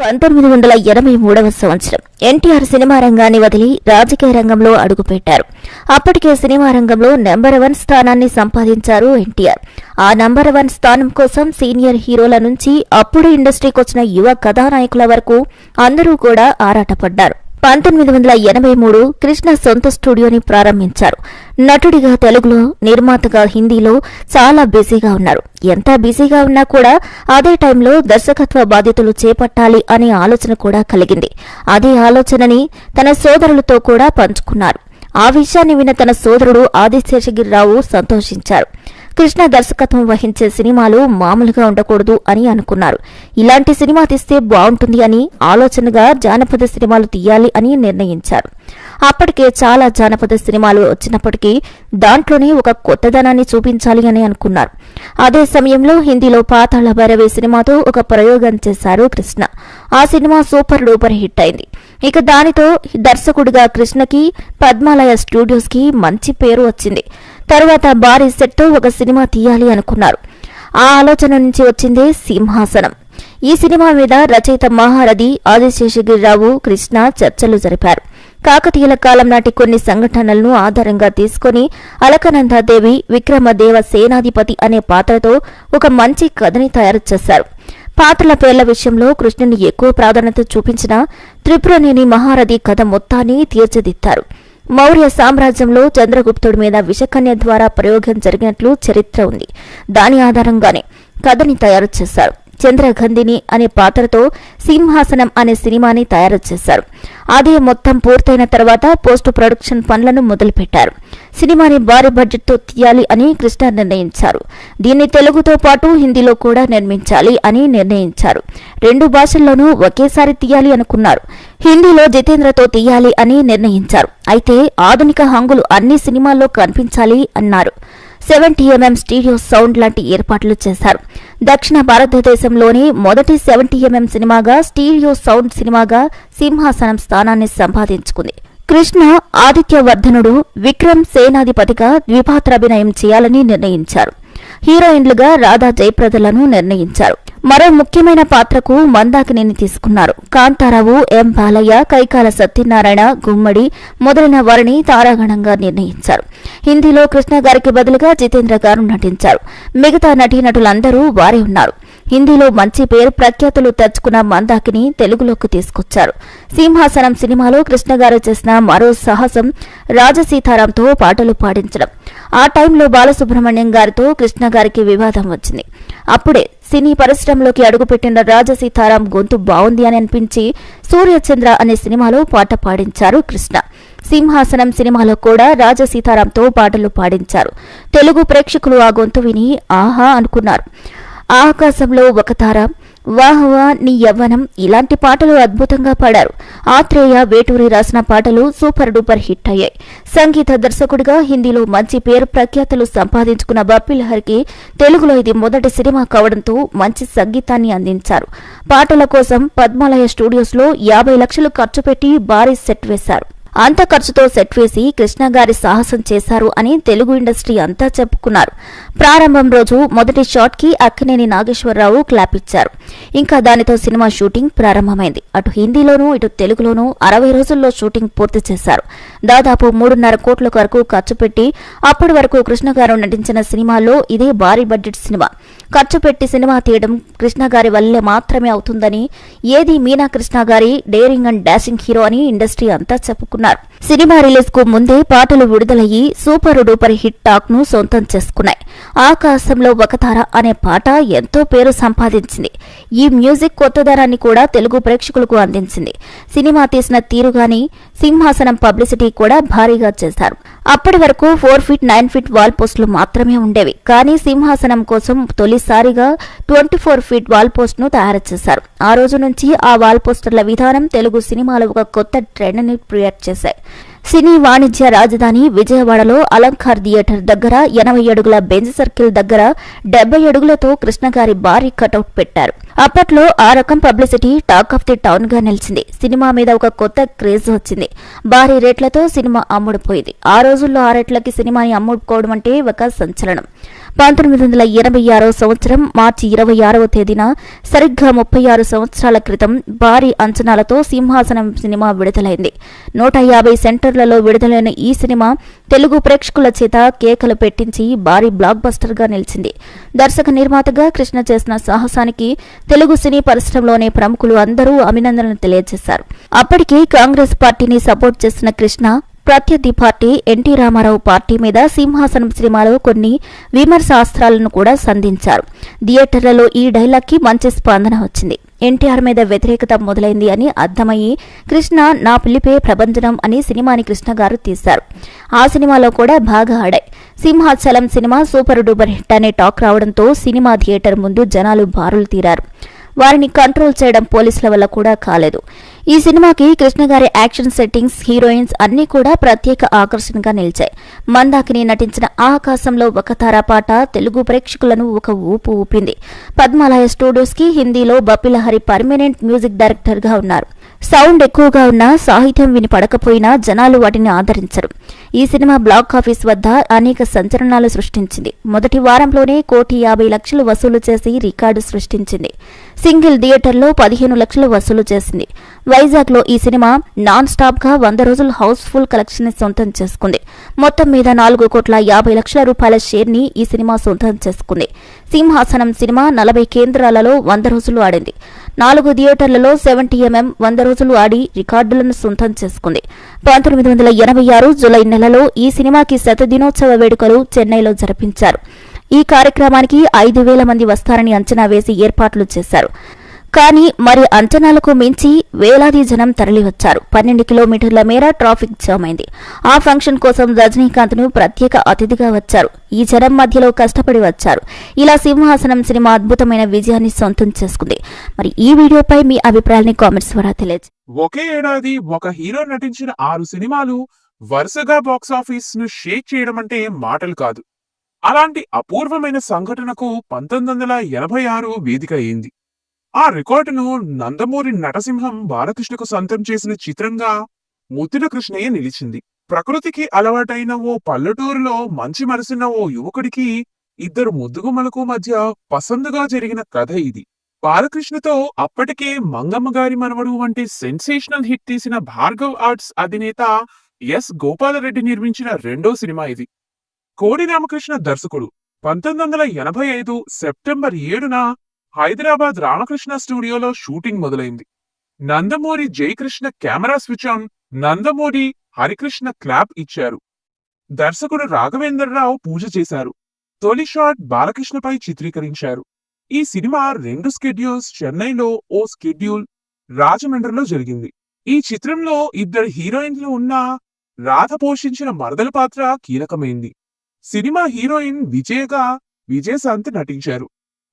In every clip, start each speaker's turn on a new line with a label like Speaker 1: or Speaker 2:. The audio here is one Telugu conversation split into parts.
Speaker 1: పంతొమ్మిది వందల ఎనభై మూడవ సంవత్సరం. ఎన్టీఆర్ సినిమా రంగాన్ని వదిలి రాజకీయ రంగంలో అడుగుపెట్టారు. అప్పటికే సినిమా రంగంలో నెంబర్ వన్ స్థానాన్ని సంపాదించారు ఎన్టీఆర్. ఆ నంబర్ వన్ స్థానం కోసం సీనియర్ హీరోల నుంచి అప్పుడు ఇండస్ట్రీకి వచ్చిన యువ కథానాయకుల వరకు అందరూ కూడా ఆరాటపడ్డారు. పంతొమ్మిది వందల ఎనభై మూడు కృష్ణ సొంత స్టూడియోని ప్రారంభించారు. నటుడిగా తెలుగులో నిర్మాతగా హిందీలో చాలా బిజీగా ఉన్నారు. ఎంత బిజీగా ఉన్నా కూడా అదే టైంలో దర్శకత్వ బాధ్యతలు చేపట్టాలి అనే ఆలోచన కూడా కలిగింది. అదే ఆలోచనని తన సోదరులతో కూడా పంచుకున్నారు. ఆ విషయాన్ని విన్న తన సోదరుడు ఆదిశేషగిరిరావు సంతోషించారు. కృష్ణ దర్శకత్వం వహించే సినిమాలు మామూలుగా ఉండకూడదు అని అనుకున్నారు. ఇలాంటి సినిమా తీస్తే బాగుంటుంది అని ఆలోచనగా జానపద సినిమాలు తీయాలి అని నిర్ణయించారు. అప్పటికే చాలా జానపద సినిమాలు వచ్చినప్పటికీ దాంట్లోనే ఒక కొత్తదనాన్ని చూపించాలి అని అనుకున్నారు. అదే సమయంలో హిందీలో పాతాళ భైరవి సినిమాతో ఒక ప్రయోగం చేశారు కృష్ణ. ఆ సినిమా సూపర్ డూపర్ హిట్ అయింది. ఇక దానితో దర్శకుడిగా కృష్ణకి పద్మాలయ స్టూడియోస్కి మంచి పేరు వచ్చింది. తరువాత భారీ సెట్తో ఒక సినిమా తీయాలి అనుకున్నారు. ఆ ఆలోచన నుంచి వచ్చిందే సింహాసనం. ఈ సినిమా మీద రచయిత మహారథి ఆదిశేషగిరిరావు కృష్ణ చర్చలు జరిపారు. కాకతీయుల కాలం నాటి కొన్ని సంఘటనలను ఆధారంగా తీసుకుని అలకనందాదేవి విక్రమదేవ సేనాధిపతి అనే పాత్రతో ఒక మంచి కథని తయారు చేశారు. పాత్రల పేర్ల విషయంలో కృష్ణుని ఎక్కువ ప్రాధాన్యత చూపించిన త్రిపురనేని మహారథి కథ మొత్తాన్ని తీర్చిదిద్దారు. మౌర్య సామ్రాజ్యంలో చంద్రగుప్తుడి మీద విషకన్య ద్వారా ప్రయోగం జరిగినట్లు చరిత్ర ఉంది. దాని ఆధారంగానే కథని తయారు చేశారు. చంద్రగంధిని అనే పాత్రతో సింహాసనం అనే సినిమాని తయారు చేశారు. అదే మొత్తం పూర్తయిన తర్వాత పోస్ట్ ప్రొడక్షన్ పనులను మొదలుపెట్టారు. సినిమాని భారీ బడ్జెట్తో తీయాలి అని కృష్ణ నిర్ణయించారు. దీన్ని తెలుగుతో పాటు హిందీలో కూడా నిర్మించాలి అని నిర్ణయించారు. రెండు భాషల్లోనూ ఒకేసారి తీయాలి అనుకున్నారు. హిందీలో జితేంద్రతో తీయాలి అని నిర్ణయించారు. అయితే ఆధునిక హంగులు అన్ని సినిమాల్లో కనిపించాలి అన్నారు. సెవెంటీ ఎంఎం స్టీరియో సౌండ్ లాంటి ఏర్పాట్లు చేశారు. దక్షిణ భారతదేశంలోని మొదటి సెవెంటీ ఎంఎం సినిమాగా స్టీరియో సౌండ్ సినిమాగా సింహాసనం స్థానాన్ని సంపాదించుకుంది. కృష్ణ ఆదిత్యవర్ధనుడు విక్రమ్ సేనాధిపతిగా ద్విపాత్రాభినయం చేయాలని నిర్ణయించారు. హీరోయిన్లుగా రాధా జయప్రదలను నిర్ణయించారు. మరో ముఖ్యమైన పాత్రకు మందాకిని తీసుకున్నారు. కాంతారావు ఎం బాలయ్య కైకాల సత్యనారాయణ గుమ్మడి మొదలైన వారిని తారాగణంగా నిర్ణయించారు. హిందీలో కృష్ణ గారికి బదులుగా జితేంద్ర గారు నటించారు. మిగతా నటీనటులందరూ వారే ఉన్నారు. హిందీలో మంచి పేరు ప్రఖ్యాతులు తెచ్చుకున్న మందాకిని తెలుగులోకి తీసుకొచ్చారు. సింహాసనం సినిమాలో కృష్ణ గారు చేసిన మరో సాహసం రాజసీతారాంతో పాటలు పాడించడం. ఆ టైంలో బాలసుబ్రహ్మణ్యం గారితో కృష్ణ గారికి వివాదం వచ్చింది. అప్పుడే సినీ పరిశ్రమలోకి అడుగుపెట్టిన రాజసీతారాం గొంతు బాగుంది అని అనిపించి సూర్యచంద్ర అనే సినిమాలో పాట పాడించారు కృష్ణ. సింహాసనం సినిమాలో కూడా రాజసీతారాంతో పాటలు పాడించారు. తెలుగు ప్రేక్షకులు ఆ గొంతు విని ఆహా అనుకున్నారు. ఆకాశంలో ఒక తార. వాహ్ వా నీ యవ్వనం ఇలాంటి పాటలు అద్భుతంగా పాడారు. ఆత్రేయ వేటూరి రాసిన పాటలు సూపర్ డూపర్ హిట్ అయ్యాయి. సంగీత దర్శకుడిగా హిందీలో మంచి పేరు ప్రఖ్యాతులు సంపాదించుకున్న బప్పిలహరికి తెలుగులో ఇది మొదటి సినిమా కావడంతో మంచి సంగీతాన్ని అందించారు. పాటల కోసం పద్మాలయ స్టూడియోస్లో యాభై లక్షలు ఖర్చు పెట్టి భారీ సెట్ వేశారు. అంత ఖర్చుతో సెట్ వేసి కృష్ణ గారి సాహసం చేశారు అని తెలుగు ఇండస్ట్రీ అంతా చెప్పుకున్నారు. ప్రారంభం రోజు మొదటి షాట్కి అక్కినేని నాగేశ్వరరావు క్లాప్ ఇచ్చారు. ఇంకా దానితో సినిమా షూటింగ్ ప్రారంభమైంది. అటు హిందీలోనూ ఇటు తెలుగులోనూ అరవై రోజుల్లో షూటింగ్ పూర్తి చేశారు. దాదాపు మూడున్నర కోట్ల వరకు ఖర్చు పెట్టి అప్పటి వరకు కృష్ణ గారు నటించిన సినిమాల్లో ఇదే భారీ బడ్జెట్ సినిమా. ఖర్చు పెట్టి సినిమా తీయడం కృష్ణ గారి వల్లే మాత్రమే అవుతుందని ఏది మీనా కృష్ణ గారి డేరింగ్ అండ్ డాషింగ్ హీరో అని ఇండస్ట్రీ అంతా చెప్పుకున్నారు. సినిమా రిలీజ్కు ముందే పాటలు విడుదలయ్యి సూపర్ డూపర్ హిట్ టాక్ను సొంతం చేసుకున్నాయి. ఆకాశంలో ఒకతార అనే పాట ఎంతో పేరు సంపాదించింది. ఈ మ్యూజిక్ కొత్తదనాన్ని కూడా తెలుగు ప్రేక్షకులకు అందించింది. సినిమా తీసిన తీరుగాని సింహాసనం పబ్లిసిటీ కూడా భారీగా చేశారు. అప్పటి వరకు four feet nine feet wall పోస్టులు మాత్రమే ఉండేవి. కానీ సింహాసనం కోసం తొలిసారిగా ట్వంటీ ఫోర్ ఫీట్ వాల్ పోస్ట్ను తయారు చేశారు. ఆ రోజు నుంచి ఆ వాల్ పోస్టర్ల విధానం తెలుగు సినిమాలో ఒక కొత్త ట్రెండ్ని క్రియేట్ చేశాయి. సినీ వాణిజ్య రాజధాని విజయవాడలో అలంకార్ థియేటర్ దగ్గర ఎనభై అడుగుల బెంజ్ సర్కిల్ దగ్గర డెబ్బై అడుగులతో కృష్ణగారి భారీ కటౌట్ పెట్టారు. అప్పట్లో ఆ రకం పబ్లిసిటీ టాక్ ఆఫ్ ది టౌన్గా నిలిచింది. సినిమా మీద ఒక కొత్త క్రేజ్ వచ్చింది. భారీ రేట్లతో సినిమా అమ్ముడుపోయింది. ఆ రోజుల్లో ఆ రేట్లకి సినిమాని అమ్ముడుకోవడం అంటే ఒక సంచలనం. పంతొమ్మిది వందల ఎనభై ఆరో సంవత్సరం మార్చి ఇరవై ఆరవ తేదీన సరిగ్గా ముప్పై ఆరు సంవత్సరాల క్రితం భారీ అంచనాలతో సింహాసనం సినిమా విడుదలైంది. నూట యాభై సెంటర్లలో విడుదలైన ఈ సినిమా తెలుగు ప్రేక్షకుల చేత కేకలు పెట్టించి భారీ బ్లాక్ బస్టర్గా నిలిచింది. దర్శక నిర్మాతగా కృష్ణ చేసిన సాహసానికి తెలుగు సినీ పరిశ్రమలోనే ప్రముఖులు అందరూ అభినందనలు తెలియజేశారు. అప్పటికే కాంగ్రెస్ పార్టీని సపోర్ట్ చేసిన కృష్ణ ప్రత్యర్థి పార్టీ ఎన్టీ రామారావు పార్టీ మీద సింహాసనం సినిమాలో కొన్ని విమర్శాస్త్రాలను కూడా సంధించారు. థియేటర్లలో ఈ డైలాగ్కి మంచి స్పందన వచ్చింది. ఎన్టీఆర్ మీద వ్యతిరేకత మొదలైంది అని అర్థమయ్యి కృష్ణ నా పిలిపే ప్రభంజనం అని సినిమాని కృష్ణ గారు తీశారు. ఆ సినిమాలో కూడా బాగా ఆడాయి. Simhachalam cinema super duper hit అనే టాక్ రావడంతో సినిమా థియేటర్ ముందు జనాలు బారులు తీరారు. వారిని కంట్రోల్ చేయడం పోలీసుల వల్ల కూడా కాలేదు. ఈ సినిమాకి కృష్ణ గారి యాక్షన్ సెట్టింగ్స్ హీరోయిన్స్ అన్నీ కూడా ప్రత్యేక ఆకర్షణగా నిలిచాయి. మందాకిని నటించిన ఆకాశంలో ఒక తారా పాట తెలుగు ప్రేక్షకులను ఒక ఊపు ఊపింది. పద్మాలయ స్టూడియోస్కి హిందీలో బప్పిలహరి పర్మనెంట్ మ్యూజిక్ డైరెక్టర్గా ఉన్నారు. సౌండ్ ఎక్కువగా ఉన్నా సాహిత్యం విని పడకపోయినా జనాలు వాటిని ఆదరించరు. ఈ సినిమా బ్లాక్ ఆఫీస్ వద్ద అనేక సంచలనాలు సృష్టించింది. మొదటి వారంలోనే కోటి యాభై లక్షలు వసూలు చేసి రికార్డు సృష్టించింది. సింగిల్ థియేటర్లో పదిహేను లక్షలు వసూలు చేసింది. వైజాగ్లో ఈ సినిమా నాన్ స్టాప్గా వంద రోజులు హౌస్ఫుల్ కలెక్షన్ని సొంతం చేసుకుంది. మొత్తం మీద నాలుగు కోట్ల యాభై లక్షల రూపాయల షేర్ని ఈ సినిమా సొంతం చేసుకుంది. సింహాసనం సినిమా నలభై కేంద్రాలలో వంద రోజులు ఆడింది. నాలుగు థియేటర్లలో సెవెంటీ ఎంఎం వంద రోజులు ఆడి రికార్డులను సొంతం చేసుకుంది. పంతొమ్మిది వందల ఎనభై ఆరు జులై నెలలో ఈ సినిమాకి శత దినోత్సవ వేడుకలు చెన్నైలో జరిపించారు. ఈ కార్యక్రమానికి ఐదు వేల మంది వస్తారని అంచనా వేసి ఏర్పాట్లు చేశారు. కానీ మరి అంచనాలకు మించి వేలాది జనం తరలివచ్చారు. పన్నెండు కిలోమీటర్ల మేర ట్రాఫిక్ జామ్ అయింది ఆ ఫంక్షన్ కోసం రజనీకాంత్ను ప్రత్యేక అతిథిగా వచ్చారు. ఈ జనం మధ్యలో కష్టపడి వచ్చారు. ఇలా సింహాసనం సినిమా అద్భుతమైన విజయాన్ని సొంతం చేసుకుంది. మరి ఈ వీడియోపై మీ అభిప్రాయాన్ని కామెంట్స్ ద్వారా తెలియజేయండి
Speaker 2: ఒకే ఏడాది ఒక హీరో నటించిన ఆరు సినిమాలు వరుసగా బాక్సాఫీస్ను షేక్ చేయడం అంటే మాటలు కాదు. అలాంటి అపూర్వమైన సంఘటనకు పంతొమ్మిది వందల ఎనభై ఆరు వేదిక అయింది. ఆ రికార్డును నందమూరి నటసింహం బాలకృష్ణకు సొంతం చేసిన చిత్రంగా ముద్దుల కృష్ణయ్య నిలిచింది. ప్రకృతికి అలవాటైన ఓ పల్లెటూరులో మంచి మనసున్న ఓ యువకుడికి ఇద్దరు ముద్దుగుమ్మలకు మధ్య పసందుగా జరిగిన కథ ఇది. బాలకృష్ణతో అప్పటికే మంగమ్మ గారి మనవడు వంటి సెన్సేషనల్ హిట్ తీసిన భార్గవ్ ఆర్ట్స్ అధినేత ఎస్ గోపాలరెడ్డి నిర్మించిన రెండో సినిమా ఇది. కోడి రామకృష్ణ దర్శకుడు. పంతొమ్మిది వందల ఎనభై ఐదు సెప్టెంబర్ ఏడున హైదరాబాద్ రామకృష్ణ స్టూడియోలో షూటింగ్ మొదలైంది. Nandamuri Jayakrishna camera switch on Nandamuri Harikrishna clap ఇచ్చారు. దర్శకుడు రాఘవేంద్రరావు పూజ చేశారు. తొలి షాట్ బాలకృష్ణపై చిత్రీకరించారు. ఈ సినిమా రెండు స్కెడ్యూల్స్ చెన్నైలో ఓ స్కెడ్యూల్ రాజమండ్రిలో జరిగింది. ఈ చిత్రంలో ఇద్దరు హీరోయిన్లు ఉన్న రాధ పోషించిన మరదల పాత్ర కీలకమైంది. సినిమా హీరోయిన్ విజయగా విజయశాంతి నటించారు.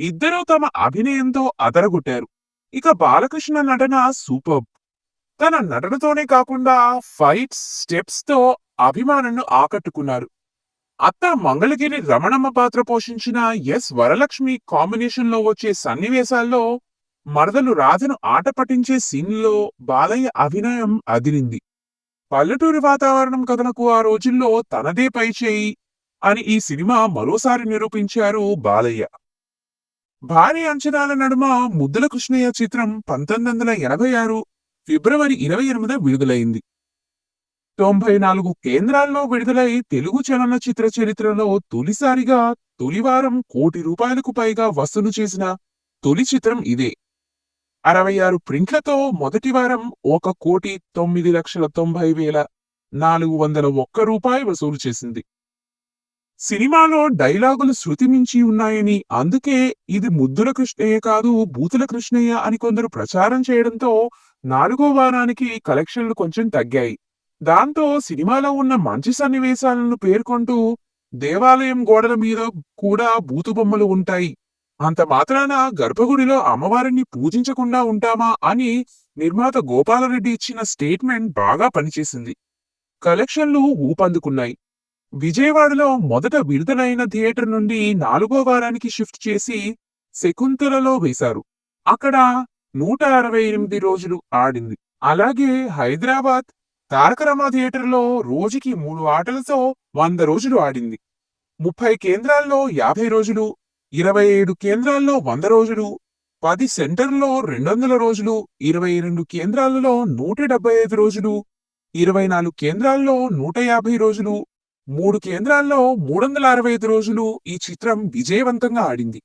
Speaker 2: ఇద్దరూ తమ అభినయంతో అదరగొట్టారు. ఇక బాలకృష్ణ నటన సూపర్. తన నటనతోనే కాకుండా ఫైట్స్ స్టెప్స్తో అభిమానులను ఆకట్టుకున్నారు. అత్త మంగళగిరి రమణమ్మ పాత్ర పోషించిన ఎస్ వరలక్ష్మి కాంబినేషన్లో వచ్చే సన్నివేశాల్లో మరదలు రాధను ఆట పట్టించే సీన్లో బాలయ్య అభినయం అదిరింది. పల్లెటూరి వాతావరణం కథలకు ఆ రోజుల్లో తనదే పై చేయి అని ఈ సినిమా మరోసారి నిరూపించారు బాలయ్య. భారీ అంచనాల నడుమ ముద్దుల కృష్ణయ్య చిత్రం పంతొమ్మిది వందల ఎనభై ఆరు ఫిబ్రవరి ఇరవై ఎనిమిది విడుదలైంది. తొంభై నాలుగు కేంద్రాల్లో విడుదలై తెలుగు చలనచిత్ర చరిత్రలో తొలిసారిగా తొలివారం కోటి రూపాయలకు పైగా వసూలు చేసిన తొలి చిత్రం ఇదే. అరవై ఆరు ప్రింట్లతో మొదటి వారం ఒక కోటి తొమ్మిది లక్షల తొంభై వేల నాలుగు వందల ఒక్క రూపాయి వసూలు చేసింది. సినిమాలో డైలాగులు శృతి మించి ఉన్నాయని అందుకే ఇది ముద్దుల కృష్ణయ్య కాదు బూతుల కృష్ణయ్య అని కొందరు ప్రచారం చేయడంతో నాలుగో వారానికి కలెక్షన్లు కొంచెం తగ్గాయి. దాంతో సినిమాలో ఉన్న మంచి సన్నివేశాలను పేర్కొంటూ దేవాలయం గోడల మీద కూడా బూతు బొమ్మలు ఉంటాయి. అంత మాత్రాన గర్భగుడిలో అమ్మవారిని పూజించకుండా ఉంటామా అని నిర్మాత గోపాలరెడ్డి ఇచ్చిన స్టేట్మెంట్ బాగా పనిచేసింది. కలెక్షన్లు ఊపందుకున్నాయి. విజయవాడలో మొదట విడుదలైన థియేటర్ నుండి నాలుగో వారానికి షిఫ్ట్ చేసి శకుంతలలో వేశారు. అక్కడ నూట అరవై ఎనిమిది రోజులు ఆడింది. అలాగే హైదరాబాద్ తారకరమ థియేటర్లో రోజుకి మూడు ఆటలతో వంద రోజులు ఆడింది. ముప్పై కేంద్రాల్లో యాభై రోజులు ఇరవై ఏడు కేంద్రాల్లో వంద రోజులు పది సెంటర్లో రెండు వందల రోజులు ఇరవై రెండు కేంద్రాలలో నూట డెబ్బై ఐదు రోజులు ఇరవై నాలుగు కేంద్రాల్లో నూట యాభై రోజులు మూడు కేంద్రాల్లో మూడు వందల అరవై ఐదు రోజులు ఈ చిత్రం విజయవంతంగా ఆడింది.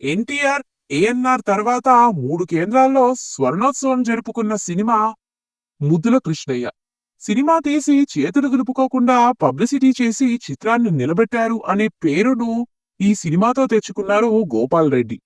Speaker 2: ఎన్టీఆర్ ఏఎన్ఆర్ తర్వాత మూడు కేంద్రాల్లో స్వర్ణోత్సవం జరుపుకున్న సినిమా ముద్దుల కృష్ణయ్య. సినిమా తీసి చేతులు దులుపుకోకుండా పబ్లిసిటీ చేసి చిత్రాన్ని నిలబెట్టారు అనే పేరును ఈ సినిమాతో తెచ్చుకున్నారు గోపాల్ రెడ్డి.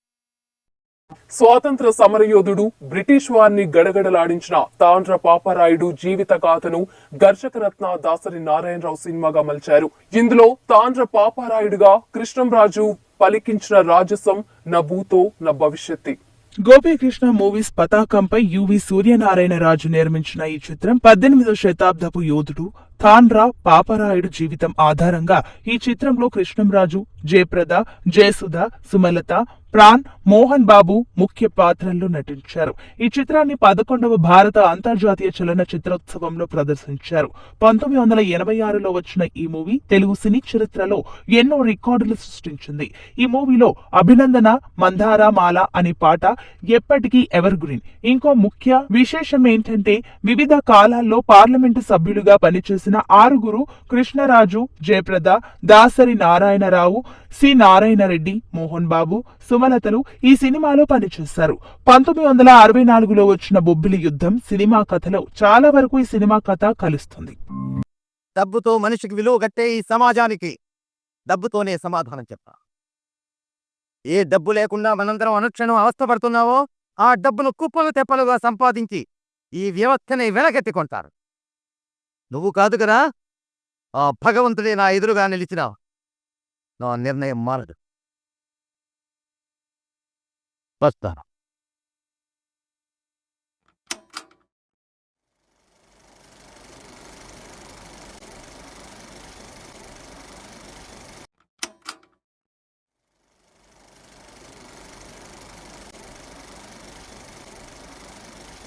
Speaker 3: స్వాతంత్ర సమరయోధుడు బ్రిటిష్ వారిని గడగడలాడించిన తాండ్ర పాపరాయుడు జీవిత గాథను దర్శకరత్న దాసరి నారాయణరావు సినిమాగా మలిచారు. ఇందులో తాండ్ర పాపారాయుడుగా కృష్ణంరాజు పలికించిన రాజసం నా భూతో నా భవిష్యత్తి.
Speaker 4: గోపీకృష్ణ మూవీస్ పతాకంపై యువి సూర్యనారాయణరాజు నిర్మించిన ఈ చిత్రం పద్దెనిమిదో శతాబ్దపు యోధుడు తాండ్రా పాపరాయుడు జీవితం ఆధారంగా ఈ చిత్రంలో కృష్ణంరాజు జయప్రద జయసుధ సుమలత ప్రాణ్ మోహన్ బాబు ముఖ్య పాత్రల్లో నటించారు. ఈ చిత్రాన్ని పదకొండవ భారత అంతర్జాతీయ చలన చిత్రోత్సవంలో ప్రదర్శించారు. పంతొమ్మిది వందల ఎనభై ఆరులో వచ్చిన ఈ మూవీ తెలుగు సినీ చరిత్రలో ఎన్నో రికార్డులు సృష్టించింది. ఈ మూవీలో అభినందన మందార మాల అనే పాట ఎప్పటికీ ఎవర్ గ్రీన్ ఇంకో ముఖ్య విశేషం ఏంటంటే వివిధ కాలాల్లో పార్లమెంటు సభ్యులుగా పనిచేసిన ఆరుగురు కృష్ణరాజు జయప్రద దాసరి నారాయణరావు సి నారాయణ రెడ్డి మోహన్ బాబు సుమలతలు ఈ సినిమాలో పనిచేశారు. పంతొమ్మిది వందల అరవై నాలుగులో వచ్చిన బొబ్బిలి యుద్ధం సినిమా కథలో చాలా వరకు ఈ సినిమా కథ కలుస్తుంది.
Speaker 5: డబ్బుతో మనిషికి విలువ కట్టే ఈ సమాజానికి డబ్బుతోనే సమాధానం చెప్ప. ఏ డబ్బు లేకుండా మనందరం అనుక్షణం అవస్థపడుతున్నావో ఆ డబ్బును కుప్పలు తెప్పలుగా సంపాదించి ఈ వ్యవస్థని వెనకెత్తికొంటారు నువ్వు కాదు కదా? ఆ భగవంతుడే నా ఎదురుగా నిలిచిన నా నిర్ణయం మారదు. バッター。